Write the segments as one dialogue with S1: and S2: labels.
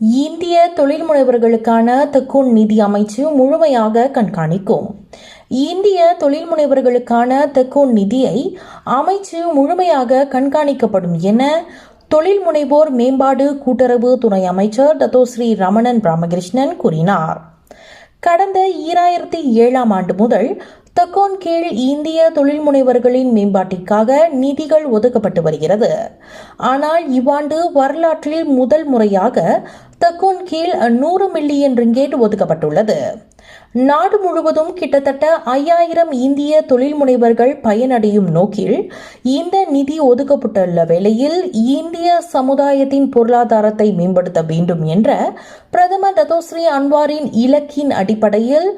S1: இந்திய தொழில் முனைவர்களுக்கான தக்குன் நிதி அமைச்சு முழுமையாக கண்காணிக்கும். இந்திய தொழில் முனைவர்களுக்கான தக்குன் நிதியை அமைச்சு முழுமையாக கண்காணிக்கப்படும் என தொழில் முனைவோர் மேம்பாடு கூட்டுறவு துணை அமைச்சர் தத்தோஸ்ரீ ரமணன் ராமகிருஷ்ணன் கூறினார். கடந்த ஈராயிரத்தி ஏழாம் ஆண்டு முதல் தக்கோன் கீழ் இந்திய தொழில் முனைவர்களின் மேம்பாட்டிற்காக நிதிகள் ஒதுக்கப்பட்டு வருகிறது. ஆனால் இவ்வாண்டு வரலாற்றில் முதல் முறையாக தக்கோன் கீழ் நூறு மில்லியன் ரிங்கேட் ஒதுக்கப்பட்டுள்ளது. நாடு முழுவதும் கிட்டத்தட்ட ஐயாயிரம் இந்திய தொழில் முனைவர்கள் பயனடையும் நோக்கில் இந்த நிதி ஒதுக்கப்பட்டுள்ள வேளையில் இந்திய சமுதாயத்தின் பொருளாதாரத்தை மேம்படுத்த வேண்டும் என்ற பிரதமர் ததோஸ்ரீ அன்வாரின் இலக்கின் அடிப்படையில்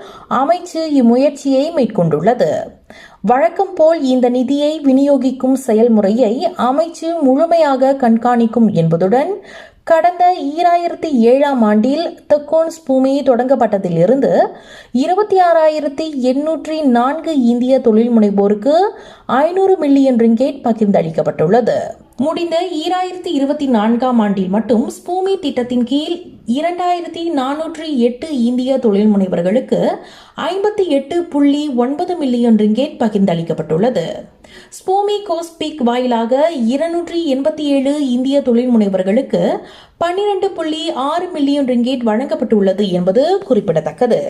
S1: அமைச்சு இம்முயற்சியை மேற்கொண்டுள்ளது. வழக்கம் போல் இந்த நிதியை விநியோகிக்கும் செயல்முறையை அமைச்சு முழுமையாக கண்காணிக்கும் என்பதுடன் கடந்த ஈராயிரத்தி ஏழாம் ஆண்டில் தெக்கோன்ஸ் பூமி தொடங்கப்பட்டதிலிருந்து இருபத்தி ஆறாயிரத்தி எண்ணூற்றி நான்கு இந்திய தொழில் முனைவோருக்கு ஐநூறு மில்லியன் ரிங்கேட் பகிர்ந்தளிக்கப்பட்டுள்ளது. முடிந்த ஈராயிரத்தி இருபத்தி நான்காம் ஆண்டில் மட்டும் ஸ்பூமி திட்டத்தின் கீழ் இரண்டாயிரத்தி நானூற்றி எட்டு இந்திய தொழில் முனைவர்களுக்கு ஐம்பத்தி எட்டு புள்ளி ஒன்பது மில்லியன் ரிங்கேட் பகிர்ந்தளிக்கப்பட்டுள்ளது. ஸ்பூமி கோஸ்பிக் வாயிலாக இருநூற்றி எண்பத்தி ஏழு இந்திய தொழில் முனைவர்களுக்கு பன்னிரண்டு புள்ளி ஆறு மில்லியன் ரிங்கேட் வழங்கப்பட்டுள்ளது என்பது குறிப்பிடத்தக்கது.